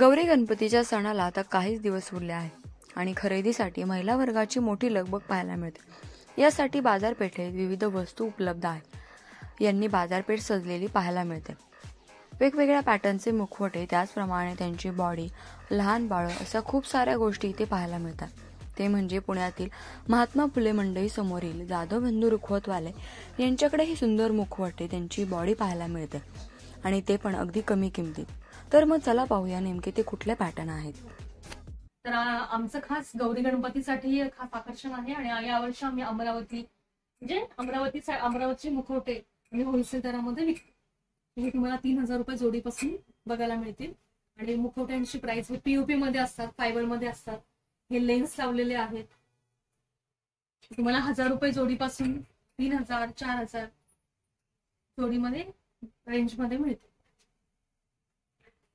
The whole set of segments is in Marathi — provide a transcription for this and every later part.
गौरी गणपतीच्या सणाला आता काहीच दिवस उरले आहे आणि खरेदीसाठी महिला वर्गाची मोठी लगबग पाहायला मिळते. यासाठी बाजारपेठेत विविध वस्तू उपलब्ध आहेत. यांनी बाजारपेठ सजलेली पाहायला मिळते. वेगवेगळ्या पॅटर्नचे मुखवटे त्याचप्रमाणे त्यांची बॉडी लहान बाळं अशा खूप साऱ्या गोष्टी इथे पाहायला मिळतात. ते म्हणजे पुण्यातील महात्मा फुले मंडई समोरील जाधव बंधू रुखवतवाले यांच्याकडे ही सुंदर मुखवटे त्यांची बॉडी पाहायला मिळते. आणि ते पण अगदी कमी किमतीत. तर मग चला पाहूया नेमके ते कुठले पॅटर्न आहेत. तर आमचं खास गौरी गणपतीसाठी खास आकर्षण आहे आणि यावर्षी आम्ही अमरावती म्हणजे अमरावती अमरावतीचे मुखवटे आम्ही होलसेल दरामध्ये विकतो. हे तुम्हाला तीन हजार रुपये जोडीपासून बघायला मिळतील. आणि मुखवट्यांची प्राइस हे पीओपी मध्ये असतात फायबरमध्ये असतात. हे लेन्स लावलेले आहेत. तुम्हाला हजार रुपये जोडीपासून तीन हजार चार हजार जोडीमध्ये रेंजमध्ये मिळतील.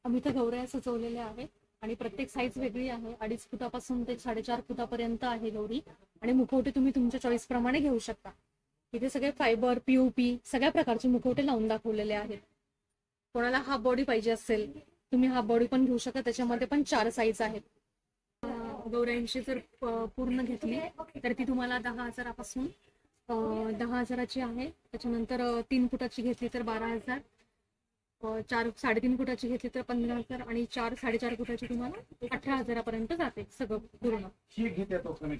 आम्ही तर गौऱ्या सजवलेल्या आहेत आणि प्रत्येक साईज वेगळी आहे. अडीच फुटापासून ते साडेचार फुटापर्यंत आहे गौरी. आणि मुखवटे तुम्ही तुमच्या चॉईस प्रमाणे घेऊ शकता. इथे सगळे फायबर पीओपी सगळ्या प्रकारचे मुखवटे लावून दाखवलेले आहेत. कोणाला हाफ बॉडी पाहिजे असेल तुम्ही हाफ बॉडी पण घेऊ शकता. त्याच्यामध्ये पण चार साईज आहेत. अं, गौऱ्यांची जर पूर्ण घेतली तर ती तुम्हाला दहा हजारापासून दहा हजाराची आहे. त्याच्यानंतर तीन फुटाची घेतली तर बारा हजार. चार साडेतीन फुटाची घेतली तर पंधरा हजार आणि चार साडेचार फुटाची तुम्हाला अठरा हजारापर्यंत जाते सगळं पूर्ण.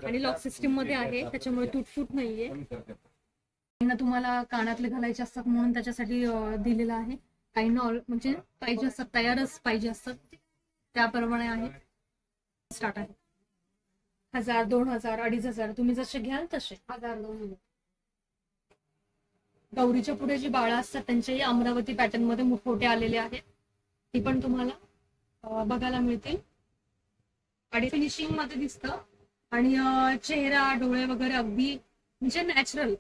आणि लॉक सिस्टीममध्ये आहे त्याच्यामुळे तुटफूट नाहीये. काहींना तुम्हाला कानातले घालायचे असतात म्हणून त्याच्यासाठी दिलेलं आहे. काहींना ऑल म्हणजे पाहिजे असतात तयारच पाहिजे असतात. त्याप्रमाणे आहे. स्टार्ट आहे. हजार दोन हजार अडीच हजार तुम्ही जसे घ्याल तसे. हजार दोन हजार. गौरीच्या पुढे जी बाळा असतात त्यांच्याही अमरावती पॅटर्नमध्ये मुखवटे आलेले आहेत. ती पण तुम्हाला बघायला मिळतील. आणि फिनिशिंगमध्ये दिसतं. आणि चेहरा डोळे वगैरे अगदी म्हणजे नॅचरल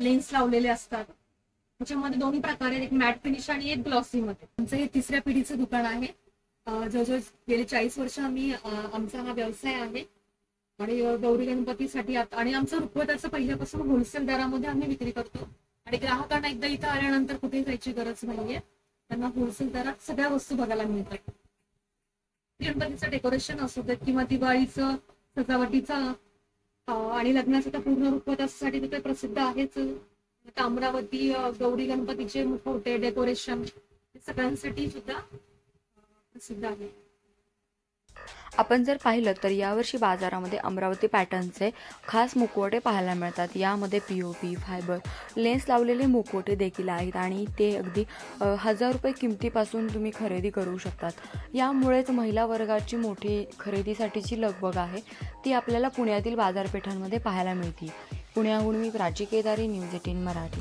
लेन्स लावलेले असतात. त्याच्यामध्ये दोन्ही प्रकारे एक मॅट फिनिश आणि एक ग्लॉसी मध्ये. आमचं हे तिसऱ्या पिढीचं दुकान आहे. जवळजवळ गेले चाळीस वर्ष आम्ही आमचा हा व्यवसाय आहे. आणि गौरी गणपतीसाठी आणि आमचं रुखवताचं पहिल्यापासून होलसेल दरामध्ये आम्ही विक्री करतो. आणि ग्राहकांना एकदा इथं आल्यानंतर कुठेही जायची गरज नाहीये. त्यांना होलसेल दरात सगळ्या वस्तू बघायला मिळतात. गणपतीचं डेकोरेशन असू देत किंवा दिवाळीचं सजावटीचं आणि लग्नाचं तर पूर्ण रुखवतासाठी तिथे प्रसिद्ध आहेच. अमरावती गौरी गणपतीचे मुखवटे डेकोरेशन सगळ्यांसाठी सुद्धा प्रसिद्ध आहे. आपण जर पाहिलं तर यावर्षी बाजारामध्ये अमरावती पॅटर्नचे खास मुखवटे पाहायला मिळतात. यामध्ये P O P fibre lens लावलेले मुखवटे देखील आहेत आणि ते अगदी हजार रुपये किमतीपासून तुम्ही खरेदी करू शकतात. यामुळेच महिला वर्गाची मोठी खरेदीसाठीची लगबग आहे. ती आपल्याला पुण्यातील बाजारपेठांमध्ये पाहायला मिळते. पुण्याहून मी प्राची केदारी न्यूज एटीन मराठी.